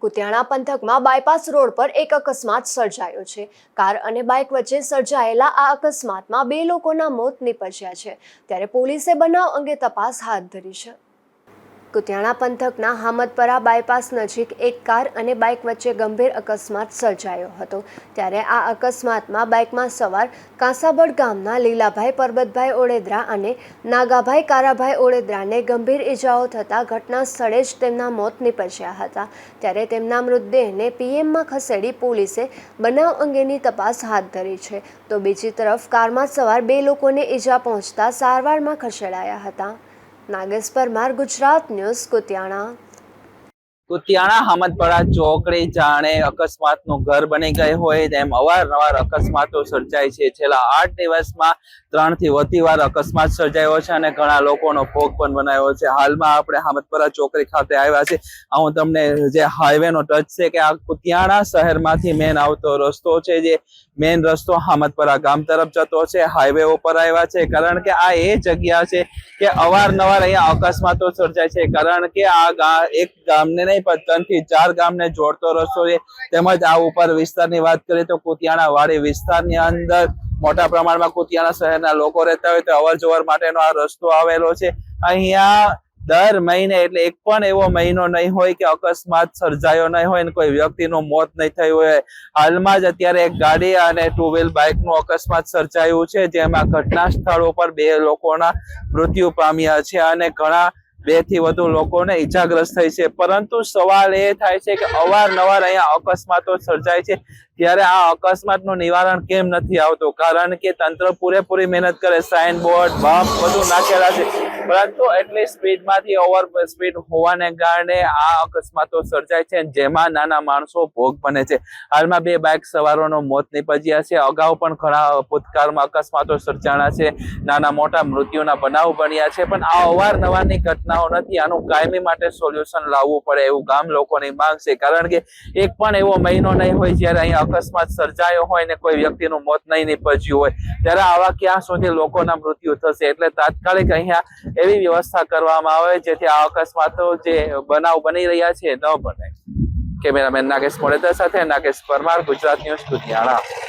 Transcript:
કુતિયાણા પંથકમાં bypass road પર એક અકસ્માત સર્જાયો છે. કાર અને બાઇક વચ્ચે સર્જાયેલા આ અકસ્માતમાં બે લોકોના મોત નીપજ્યા છે. ત્યારે પોલીસે બનાવ અંગે તપાસ હાથ ધરી છે. કુતિયાણા પંથકના હામદપરા બાયપાસ નજીક એક કાર અને બાઇક વચ્ચે ગંભીર અકસ્માત સર્જાયો હતો. ત્યારે આ અકસ્માતમાં બાઇકમાં સવાર કાંસાબડ ગામના લીલાભાઈ પરબતભાઈ ઓળેદરા અને નાગાભાઈ કારાભાઈ ઓળેદરાને ગંભીર ઈજાઓ થતાં ઘટના સ્થળે જ તેમના મોત નીપજ્યા હતા. ત્યારે તેમના મૃતદેહને પીએમમાં ખસેડી પોલીસે બનાવ અંગેની તપાસ હાથ ધરી છે. તો બીજી તરફ કારમાં સવાર બે લોકોને ઈજા પહોંચતા સારવારમાં ખસેડાયા હતા. નાગેશ પરમાર ગુજરાત ન્યૂઝ કુતિયાણા કુતિયાણા હમદપરા ચોકડી જાણે અકસ્માતનું ઘર બની ગઈ હોય તેમ અવારનવાર અકસ્માતો સર્જાય છે. છેલ્લા આઠ દિવસમાં ત્રણથી વધી વાર અકસ્માત સર્જાયો છે અને ઘણા લોકોનો ભોગ પણ બનાવ્યો છે. હાલમાં આપણે હમદપરા ચોકડી ખાતે આવ્યા છે હું તમને જે હાઈવેનો ટચ છે કે આ કુતિયાણા શહેરમાંથી મેન આવતો રસ્તો છે જે મેન રસ્તો હામદપરા ગામ તરફ જતો છે. હાઈવે ઉપર આવ્યા છે. કારણ કે આ એ જગ્યા છે કે અવારનવાર અહીંયા અકસ્માતો સર્જાય છે. કારણ કે આ એક ગામને નહીં, પણ થી ચાર ગામને જોડતો રસ્તો છે. તેમજ આ ઉપર વિસ્તારની વાત કરીએ તો કુતિયાણા વાડી વિસ્તારની અંદર મોટા પ્રમાણમાં કુતિયાણા શહેરના લોકો રહેતા હોય તો અવર જવર માટેનો આ રસ્તો આવેલો છે. અહીંયા દર મહિને એટલે એક પણ એવો મહિનો નહીં હોય કે અકસ્માત સર્જાયો નહીં હોય અને કોઈ વ્યક્તિનું મોત નહીં થયું હોય. હાલમાં જ અત્યારે એક ગાડી અને ટુ વ્હીલ બાઇકનું અકસ્માત સર્જાયું છે, જેમાં ઘટના સ્થળ ઉપર બે લોકોના મૃત્યુ પામ્યા છે અને ઘણા બેથી વધુ લોકોને ઈજાગ્રસ્ત થઈ છે. પરંતુ સવાલ એ થાય છે કે અવારનવાર અહીંયા અકસ્માતો સર્જાય છે. ત્યારે આ અકસ્માતનું નિવારણ કેમ નથી આવતું? કારણ કે તંત્ર પૂરેપૂરી મહેનત કરે સાઇન બોર્ડ બમ્પ બધું નાખેલા છે. પરંતુ એટલી સ્પીડમાંથી ઓવર સ્પીડ હોવાને કારણે આ અકસ્માતો સર્જાય છે જેમાં નાના માણસો ભોગ બને છે. હાલમાં બે બાઇક સવારોનો મોત નીપજ્યા છે. અગાઉ પણ ઘણા ભૂતકાળમાં અકસ્માતો સર્જાણા છે. નાના મોટા મૃત્યુના બનાવ બન્યા છે. પણ આ અવારનવારની ઘટનાઓ નથી. આનું કાયમી માટે સોલ્યુશન લાવવું પડે એવું ગામ લોકોની માંગ છે. કારણ કે એક પણ એવો મહિનો નહીં હોય જ્યારે અહીંયા અકસ્માત સર્જાયો હોય ને કોઈ વ્યક્તિનું મોત નહીં નીપજ્યું હોય, ત્યારે આવા ક્યાં સુધી લોકોના મૃત્યુ થશે? એટલે તાત્કાલિક અહીંયા એવી વ્યવસ્થા કરવામાં આવે જેથી આ અકસ્માતો જે બનાવ બની રહ્યા છે, ન બને. કેમેરામેન નાગેશ મોડેતા સાથે નાગેશ પરમાર, ગુજરાત ન્યૂઝ, લુધિયાણા.